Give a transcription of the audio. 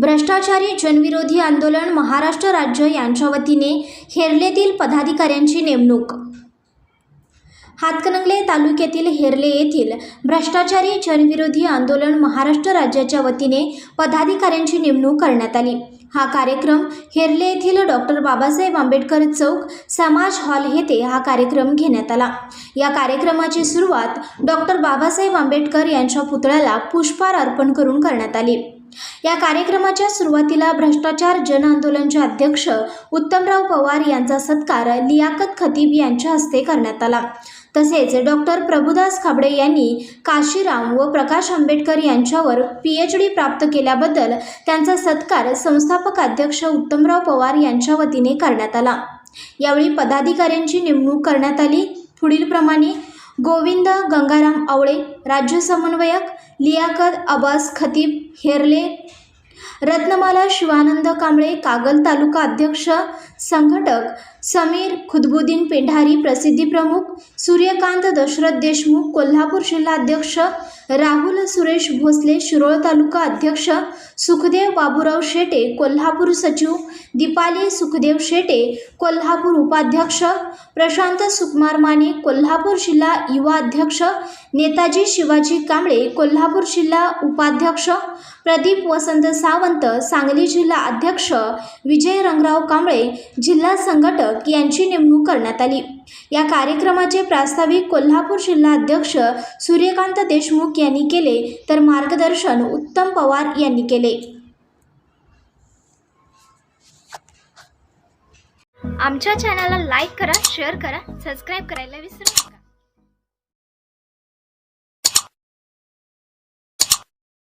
भ्रष्टाचारी जनविरोधी आंदोलन महाराष्ट्र राज्य यांच्या वतीने हेरलेतील पदाधिकाऱ्यांची नेमणूक. हातकणंगले तालुक्यातील हेरले येथील भ्रष्टाचारी जनविरोधी आंदोलन महाराष्ट्र राज्याच्या वतीने पदाधिकाऱ्यांची नेमणूक करण्यात आली. हा कार्यक्रम हेरले येथील डॉक्टर बाबासाहेब आंबेडकर चौक समाज हॉल येथे हा कार्यक्रम घेण्यात आला. या कार्यक्रमाची सुरुवात डॉक्टर बाबासाहेब आंबेडकर यांच्या पुतळ्याला पुष्पहार अर्पण करून करण्यात आली. या कार्यक्रमाच्या सुरुवातीला भ्रष्टाचार जन आंदोलनचे अध्यक्ष उत्तमराव पवार यांचा सत्कार लियाकत खतीब यांच्या हस्ते करण्यात आला. तसेच डॉक्टर प्रभुदास खाबडे यांनी काशीराम व प्रकाश आंबेडकर यांच्यावर पी एच डी प्राप्त केल्याबद्दल त्यांचा सत्कार संस्थापक अध्यक्ष उत्तमराव पवार यांच्या वतीने करण्यात आला. यावेळी पदाधिकाऱ्यांची नेमणूक करण्यात आली. पुढीलप्रमाणे गोविंद गंगाराम आवळे राज्य समन्वयक लियाकत अब्बास खतीब हेरले रत्नमाला शिवानंद कांबळे कागल तालुका अध्यक्ष संघटक समीर खुदबुद्दीन पेंढारी प्रसिद्धी प्रमुख सूर्यकांत दशरथ देशमुख कोल्हापूर जिल्हा अध्यक्ष राहुल सुरेश भोसले शिरोळ तालुका अध्यक्ष सुखदेव बाबूराव शेटे कोल्हापूर सचिव दीपाली सुखदेव शेटे कोल्हापूर उपाध्यक्ष प्रशांत सुकुमार माने कोल्हापूर जिल्हा युवा अध्यक्ष नेताजी शिवाजी कांबळे कोल्हापूर जिल्हा उपाध्यक्ष प्रदीप वसंत सावंत सांगली जिल्हा अध्यक्ष विजय रंगराव कांबळे जिल्हा संघटक यांची नेमणूक करण्यात आली. या कार्यक्रमाचे प्रास्ताविक कोल्हापूर जिल्हा अध्यक्ष सूर्यकांत देशमुख यांनी केले तर मार्गदर्शन उत्तम पवार यांनी केले. आमच्या चॅनलला लाईक करा शेअर करा सबस्क्राईब करायला विसरू नका.